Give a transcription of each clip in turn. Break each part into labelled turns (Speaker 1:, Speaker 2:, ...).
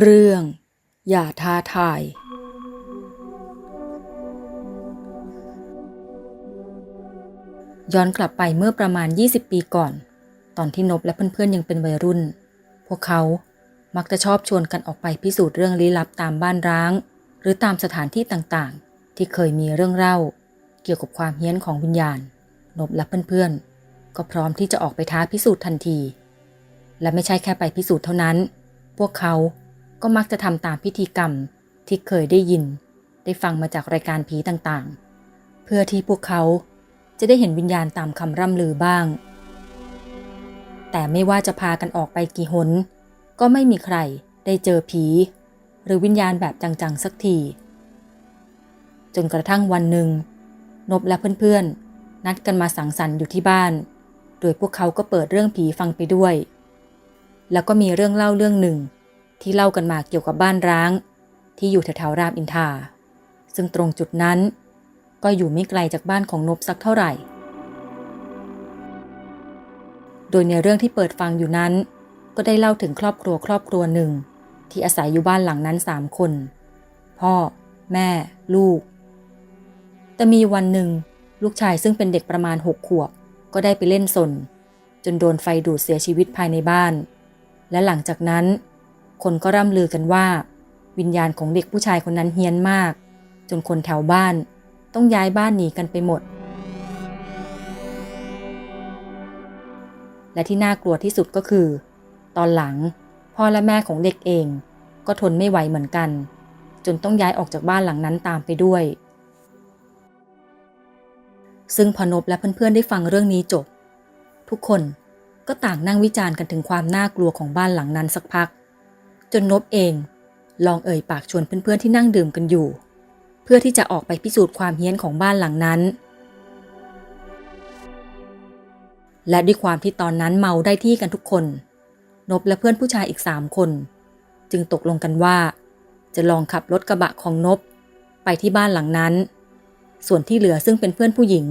Speaker 1: เรื่อง อย่าท้าทาย ย้อนกลับไปเมื่อประมาณ 20 ปีก่อน ตอนที่นบและเพื่อนๆยังเป็นวัยรุ่น พวกเขามักจะชอบชวนกันออกไปพิสูจน์เรื่องลี้ลับตามบ้านร้าง หรือตามสถานที่ต่างๆ ที่เคยมีเรื่องเล่า เกี่ยวกับความเฮี้ยนของวิญญาณ นบและเพื่อนๆ ก็พร้อมที่จะออกไปท้าพิสูจน์ทันที และไม่ใช่แค่ไปพิสูจน์เท่านั้น พวกเขา ก็มักจะทำตามพิธีกรรมที่เคยได้ยิน ได้ฟังมาจากรายการผีต่างๆ เพื่อที่พวกเขาจะได้เห็นวิญญาณตามคำร่ำลือบ้าง แต่ไม่ว่าจะพากันออกไปกี่หน ก็ไม่มีใครได้เจอผี หรือวิญญาณแบบจังๆสักที จนกระทั่งวันหนึ่ง นบและเพื่อนๆ นัดกันมาสังสรรค์อยู่ที่บ้าน โดยพวกเขาก็เปิดเรื่องผีฟังไปด้วย แล้วก็มีเรื่องเล่าเรื่องหนึ่ง ที่เล่ากันมาเกี่ยวกับบ้านร้าง ที่อยู่แถวๆรามอินทราซึ่งตรงจุดนั้น ก็อยู่ไม่ไกลจากบ้านของนบสักเท่าไหร่ โดยในเรื่องที่เปิดฟังอยู่นั้น ก็ได้เล่าถึงครอบครัวครอบครัวหนึ่ง ที่อาศัยอยู่บ้านหลังนั้นสามคน พ่อ แม่ ลูก แต่มีวันหนึ่ง ลูกชายซึ่งเป็นเด็กประมาณหกขวบ ก็ได้ไปเล่นสน จนโดนไฟดูดเสียชีวิตภายในบ้าน และหลังจากนั้น คนก็ร่ำลือกันว่า วิญญาณของเด็กผู้ชายคนนั้นเฮี้ยนมาก จนคนแถวบ้านต้องย้ายบ้านหนีกันไปหมด และที่น่ากลัวที่สุดก็คือ ตอนหลังพ่อและแม่ของเด็กเอง ก็ทนไม่ไหวเหมือนกัน จนต้องย้ายออกจากบ้านหลังนั้นตามไปด้วย ซึ่งพอนบและเพื่อนๆได้ฟังเรื่องนี้จบ ทุกคนก็ต่างนั่งวิจารณ์กันถึงความน่ากลัวของบ้านหลังนั้นสักพัก จนนบเอง ลองเอ่ยปากชวนเพื่อนๆที่นั่งดื่มกันอยู่ เพื่อที่จะออกไปพิสูจน์ความเฮี้ยนของบ้านหลังนั้น และด้วยความที่ตอนนั้นเมาได้ที่กันทุกคน นบและเพื่อนผู้ชายอีกสามคน จึงตกลงกันว่า จะลองขับรถกระบะของนบ ไปที่บ้านหลังนั้น ส่วนที่เหลือซึ่งเป็นเพื่อนผู้หญิง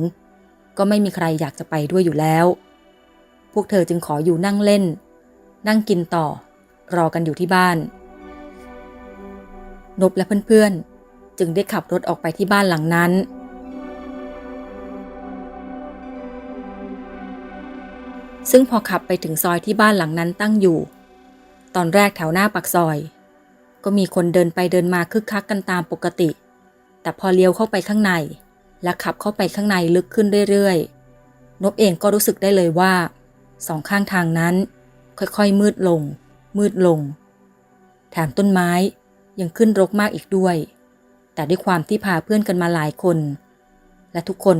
Speaker 1: ก็ไม่มีใครอยากจะไปด้วยอยู่แล้ว พวกเธอจึงขออยู่นั่งเล่น นั่งกินต่อ รอกันอยู่ที่บ้าน นบและเพื่อนๆ จึงได้ขับรถออกไปที่บ้านหลังนั้น ซึ่งพอขับไปถึงซอยที่บ้านหลังนั้นตั้งอยู่ ตอนแรกแถวหน้าปากซอย ก็มีคนเดินไปเดินมาคึกคักกันตามปกติ แต่พอเลี้ยวเข้าไปข้างใน และขับเข้าไปข้างในลึกขึ้นเรื่อยๆ นบเองก็รู้สึกได้เลยว่าสองข้างทางนั้น ค่อยๆมืดลง มืดลง แถมต้นไม้ยังขึ้นรกมากอีกด้วย แต่ด้วยความที่พาเพื่อนกันมาหลายคน และทุกคน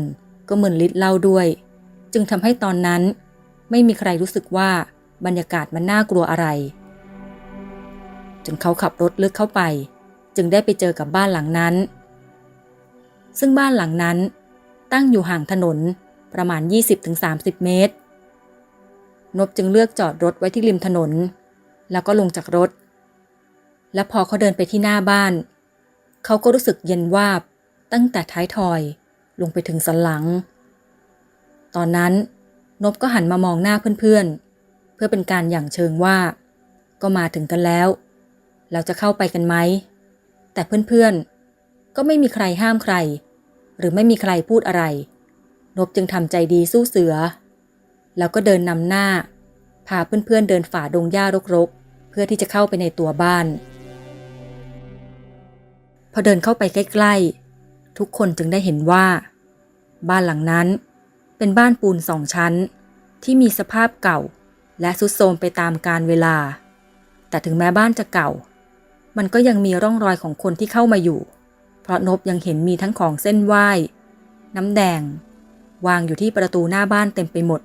Speaker 1: ก็มึนลิดเล่าด้วย จึงทำให้ตอนนั้นไม่มีใครรู้สึกว่าบรรยากาศมันน่ากลัวอะไร จนเขาขับรถเลึกเข้าไป จึงได้ไปเจอกับบ้านหลังนั้น ซึ่งบ้านหลังนั้นตั้งอยู่ห่างถนนประมาณ 20-30 เมตร นบจึงเลือกจอดรถไว้ที่ริมถนน แล้วก็ลงจากรถ และพอเขาเดินไปที่หน้าบ้าน เขาก็รู้สึกเย็นวาบตั้งแต่ท้ายทอยลงไปถึงสันหลัง ตอนนั้นนบก็หันมามองหน้าเพื่อนๆ เพื่อเป็นการอย่างเชิงว่า ก็มาถึงกันแล้ว เราจะเข้าไปกันไหม แต่เพื่อนๆ ก็ไม่มีใครห้ามใคร หรือไม่มีใครพูดอะไร นบจึงทำใจดีสู้เสือ แล้วก็เดินนำหน้า พาเพื่อนๆเดินฝ่าดงหญ้ารกๆ เพื่อที่จะเข้าไปในตัวบ้าน พอเดินเข้าไปใกล้ ๆ ทุกคนจึงได้เห็นว่า บ้านหลังนั้น เป็นบ้านปูนสองชั้น ที่มีสภาพเก่า และสุดโทรมไปตามกาลเวลา แต่ถึงแม้บ้านจะเก่า มันก็ยังมีร่องรอยของคนที่เข้ามาอยู่ เพราะนบยังเห็นมีทั้งของเส้นไหว้ น้ำแดง วางอยู่ที่ประตูหน้าบ้านเต็มไปหมด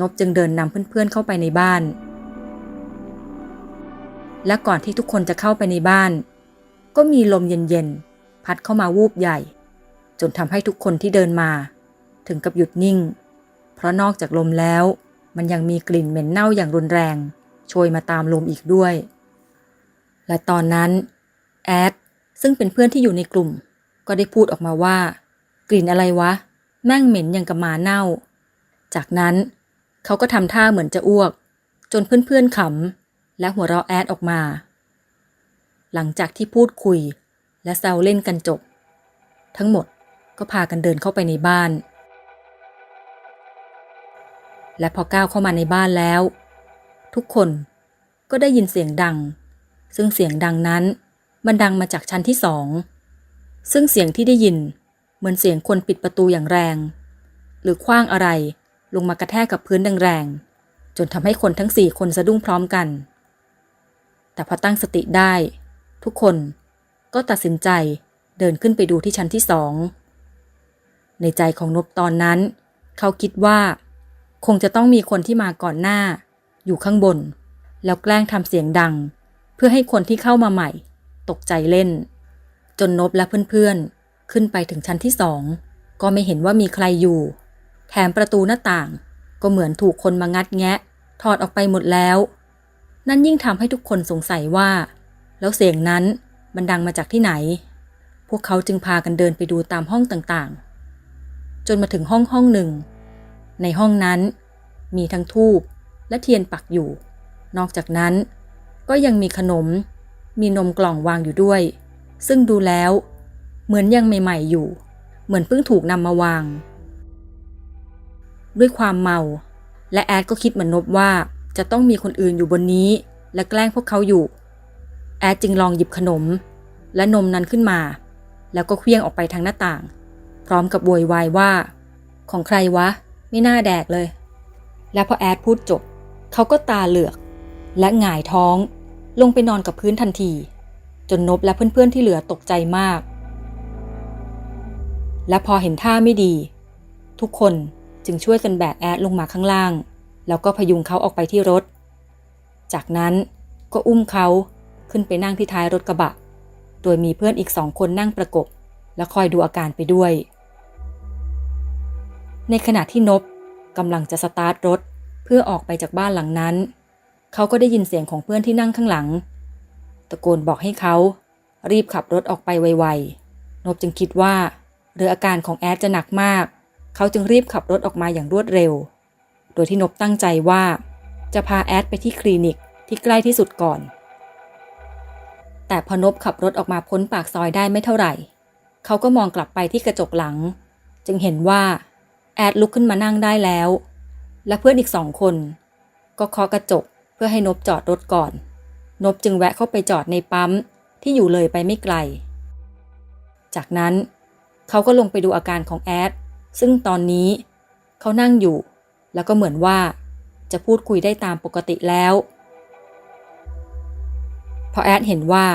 Speaker 1: นบจึงเดินนำเพื่อนๆเข้าไปในบ้าน และก่อนที่ทุกคนจะเข้าไปในบ้าน ก็มีลมเย็นๆ พัดเข้ามาวูบใหญ่ จนทำให้ทุกคนที่เดินมา ถึงกับหยุดนิ่ง เพราะนอกจากลมแล้ว มันยังมีกลิ่นเหม็นเน่าอย่างรุนแรงโชยมาตามลมอีกด้วย และตอนนั้นแอดซึ่งเป็นเพื่อนที่อยู่ในกลุ่ม ก็ได้พูดออกมาว่า กลิ่นอะไรวะ แม่งเหม็นอย่างกับหมาเน่า จากนั้นเขาก็ทำท่าเหมือนจะอ้วก จนเพื่อนๆขำ และหัวเราะแอดออกมา หลังจากที่พูดคุยและแซวเล่นกันจบ ทั้งหมดก็พากันเดินเข้าไปในบ้าน และพอก้าวเข้ามาในบ้านแล้ว ทุกคนก็ได้ยินเสียงดัง ซึ่งเสียงดังนั้นมันดังมาจากชั้นที่สอง ซึ่งเสียงที่ได้ยินเหมือนเสียงคนปิดประตูอย่างแรง หรือคว้างอะไรลงมากระแทกกับพื้นแรงๆจนทำให้คนทั้งสี่คนสะดุ้งพร้อมกัน แต่พอตั้งสติได้ ทุกคนก็ตัดสินใจเดินขึ้นไปดูที่ชั้นที่สอง ในใจของนบตอนนั้น เขาคิดว่า คงจะต้องมีคนที่มาก่อนหน้า อยู่ข้างบน แล้วแกล้งทำเสียงดัง เพื่อให้คนที่เข้ามาใหม่ ตกใจเล่น จนนบและเพื่อนๆ ขึ้นไปถึงชั้นที่สองก็ไม่เห็นว่ามีใครอยู่ แถมประตูหน้าต่าง ก็เหมือนถูกคนมางัดแงะ ถอดออกไปหมดแล้ว นั่นยิ่งทำให้ทุกคนสงสัยว่า แล้วเสียงนั้นมันดังมาจากที่ไหน พวกเขาจึงพากันเดินไปดูตามห้องต่างๆ จนมาถึงห้องห้องหนึ่ง ในห้องนั้นมีทั้งทูบและเทียนปักอยู่ นอกจากนั้นก็ยังมีขนม มีนมกล่องวางอยู่ด้วย ซึ่งดูแล้ว เหมือนยังใหม่ๆอยู่ เหมือนเพิ่งถูกนำมาวาง ด้วยความเมา และแอดก็คิดเหมือนนบว่า จะต้องมีคนอื่นอยู่บนนี้ และแกล้งพวกเขาอยู่ แอดจึงลองหยิบขนม และนมนั้นขึ้นมา แล้วก็เคลี้ยงออกไปทางหน้าต่าง พร้อมกับโวยวายว่า ของใครวะ ไม่น่าแดกเลย และพอแอดพูดจบ เขาก็ตาเหลือก และหงายท้องลงไปนอนกับพื้นทันที จนนบและเพื่อนๆที่เหลือตกใจมาก และพอเห็นท่าไม่ดี ทุกคนจึงช่วยกันแบกแอดลงมาข้างล่าง แล้วก็พยุงเขาออกไปที่รถ จากนั้นก็อุ้มเขาขึ้นไปนั่งที่ท้ายรถกระบะ โดยมีเพื่อนอีกสองคนนั่งประกบ และคอยดูอาการไปด้วย ในขณะที่นบกำลังจะสตาร์ทรถเพื่อออกไปจากบ้านหลังนั้น เขาก็ได้ยินเสียงของเพื่อนที่นั่งข้างหลัง ตะโกนบอกให้เขา รีบขับรถออกไปไวๆ นบจึงคิดว่าหรืออาการของแอดจะหนักมาก เขาจึงรีบขับรถออกมาอย่างรวดเร็ว โดยที่นบตั้งใจว่า จะพาแอดไปที่คลินิกที่ใกล้ที่สุดก่อน แต่พอนบขับรถออกมาพ้นปากซอยได้ไม่เท่าไหร่ เขาก็มองกลับไปที่กระจกหลัง จึงเห็นว่า แอดลุกขึ้นมานั่งได้แล้ว และเพื่อนอีกสองคน ก็เคาะกระจกเพื่อให้นบจอดรถก่อน นบจึงแวะเข้าไปจอดในปั๊มที่อยู่เลยไปไม่ไกล จากนั้น เขาก็ลงไปดูอาการของแอดซึ่งตอนนี้เขานั่งอยู่ แล้วก็เหมือนว่า จะพูดคุยได้ตามปกติแล้วพอแอดเห็นว่า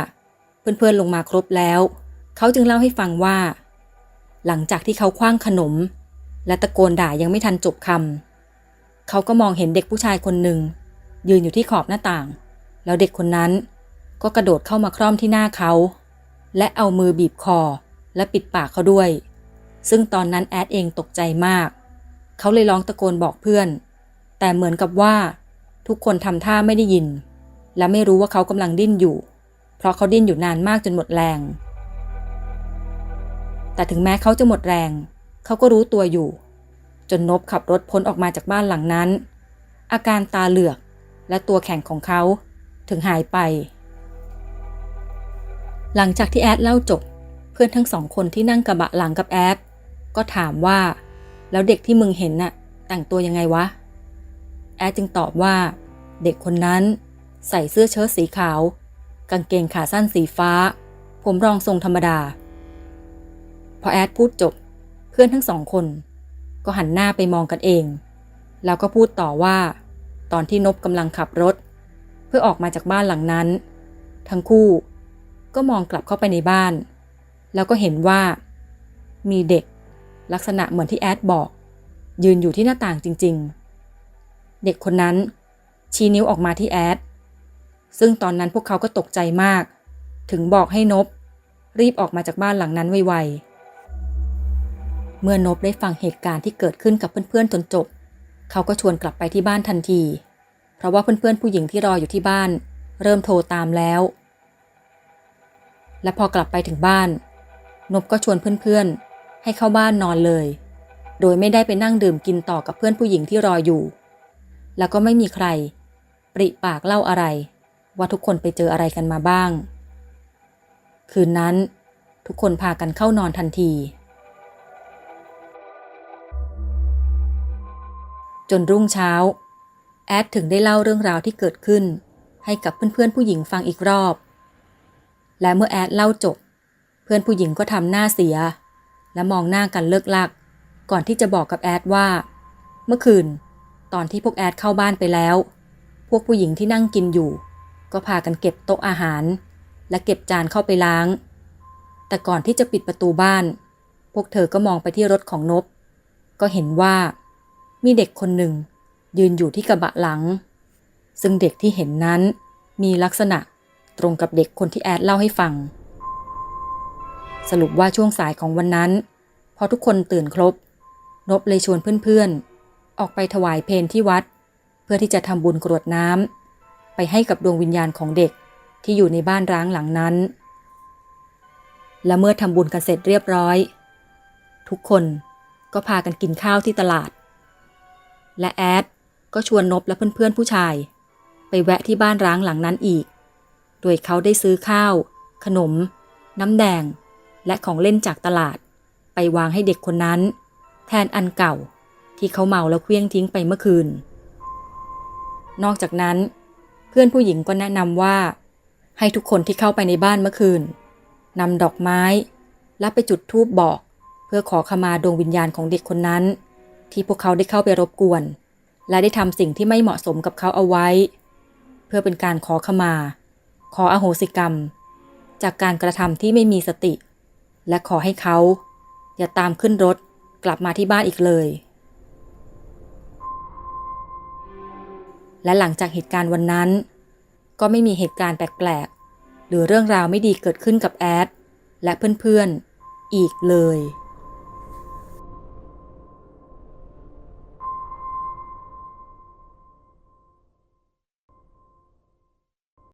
Speaker 1: เพื่อนๆลงมาครบแล้ว เขาจึงเล่าให้ฟังว่า หลังจากที่เขาคว้างขนม และตะโกนด่ายังไม่ทันจบคำเขาก็มองเห็นเด็กผู้ชายคนหนึ่ง ยืนอยู่ที่ขอบหน้าต่าง แล้วเด็กคนนั้นก็กระโดดเข้ามาคร่อมที่หน้าเขา และเอามือบีบคอและปิดปากเขาด้วย ซึ่งตอนนั้นแอดเองตกใจมาก เขาเลยร้องตะโกนบอกเพื่อน แต่เหมือนกับว่า ทุกคนทำท่าไม่ได้ยิน และไม่รู้ว่าเขากำลังดิ้นอยู่ เพราะเขาดิ้นอยู่นานมากจนหมดแรง แต่ถึงแม้เขาจะหมดแรง เขาก็รู้ตัวอยู่ จนนบขับรถพ้นออกมาจากบ้านหลังนั้น อาการตาเหลือกและตัวแข็งของเขาถึงหายไป หลังจากที่แอดเล่าจบ เพื่อนทั้งสองคนที่นั่งกระบะหลังกับแอดก็ถามว่า แล้วเด็กที่มึงเห็นน่ะ แต่งตัวยังไงวะ แอดจึงตอบว่า เด็กคนนั้น ใส่เสื้อเชิ้ตสีขาว กางเกงขาสั้นสีฟ้า ผมรองทรงธรรมดา พอแอดพูดจบ เพื่อนทั้งสองคน ก็หันหน้าไปมองกันเอง แล้วก็พูดต่อว่า ตอนที่นบกำลังขับรถ เพื่อออกมาจากบ้านหลังนั้น ทั้งคู่ก็มองกลับเข้าไปในบ้าน แล้วก็เห็นว่า มีเด็ก ลักษณะเหมือนที่แอดบอก ยืนอยู่ที่หน้าต่างจริง ๆ เด็กคนนั้น ชี้นิ้วออกมาที่แอด ซึ่งตอนนั้นพวกเขาก็ตกใจมาก ถึงบอกให้นบ รีบออกมาจากบ้านหลังนั้นไวๆ เมื่อนบได้ฟังเหตุการณ์ที่เกิดขึ้นกับเพื่อนๆจนจบ เขาก็ชวนกลับไปที่บ้านทันที เพราะว่าเพื่อนๆผู้หญิงที่รออยู่ที่บ้าน เริ่มโทรตามแล้ว และพอกลับไปถึงบ้าน นบก็ชวนเพื่อนๆ ให้เข้าบ้านนอนเลย โดยไม่ได้ไปนั่งดื่มกินต่อกับเพื่อนผู้หญิงที่รออยู่ แล้วก็ไม่มีใคร ปริปากเล่าอะไร ว่าทุกคนไปเจออะไรกันมาบ้าง คืนนั้น ทุกคนพากันเข้านอนทันที จนรุ่งเช้า แอดถึงได้เล่าเรื่องราวที่เกิดขึ้น ให้กับเพื่อนๆผู้หญิงฟังอีกรอบ และเมื่อแอดเล่าจบ เพื่อนผู้หญิงก็ทำหน้าเสีย และมองหน้ากันเลิกลัก ก่อนที่จะบอกกับแอดว่า เมื่อคืน ตอนที่พวกแอดเข้าบ้านไปแล้ว พวกผู้หญิงที่นั่งกินอยู่ ก็พากันเก็บโต๊ะอาหาร และเก็บจานเข้าไปล้าง แต่ก่อนที่จะปิดประตูบ้าน พวกเธอก็มองไปที่รถของนบ ก็เห็นว่า มีเด็กคนหนึ่ง ยืนอยู่ที่กระบะหลัง ซึ่งเด็กที่เห็นนั้นมีลักษณะตรงกับเด็กคนที่แอดเล่าให้ฟัง สรุปว่าช่วงสายของวันนั้น พอทุกคนตื่นครบ นบเลยชวนเพื่อนๆ ออกไปถวายเพลที่วัด เพื่อที่จะทำบุญกรวดน้ำไปให้กับดวงวิญญาณของเด็กที่อยู่ในบ้านร้างหลังนั้น และเมื่อทำบุญกันเสร็จเรียบร้อย ทุกคนก็พากันกินข้าวที่ตลาด และแอดก็ชวนนบและเพื่อนๆผู้ชาย ไปแวะที่บ้านร้างหลังนั้นอีก โดยเขาได้ซื้อข้าว ขนม น้ำแดง และของเล่นจากตลาด ไปวางให้เด็กคนนั้น แทนอันเก่าที่เขาเมาแล้วเคลี้ยงทิ้งไปเมื่อคืน นอกจากนั้น เพื่อนผู้หญิงก็แนะนำว่า ให้ทุกคนที่เข้าไปในบ้านเมื่อคืนนำดอกไม้และไปจุดธูปบอก เพื่อขอขมาดวงวิญญาณของเด็กคนนั้น ที่พวกเขาได้เข้าไปรบกวน และได้ทำสิ่งที่ไม่เหมาะสมกับเขาเอาไว้ เพื่อเป็นการขอขมา ขออโหสิกรรม จากการกระทำที่ไม่มีสติ และขอให้เขา อย่าตามขึ้นรถกลับมาที่บ้านอีกเลย และหลังจากเหตุการณ์วันนั้น ก็ไม่มีเหตุการณ์แปลกๆ หรือเรื่องราวไม่ดีเกิดขึ้นกับแอดและเพื่อนๆ อีกเลย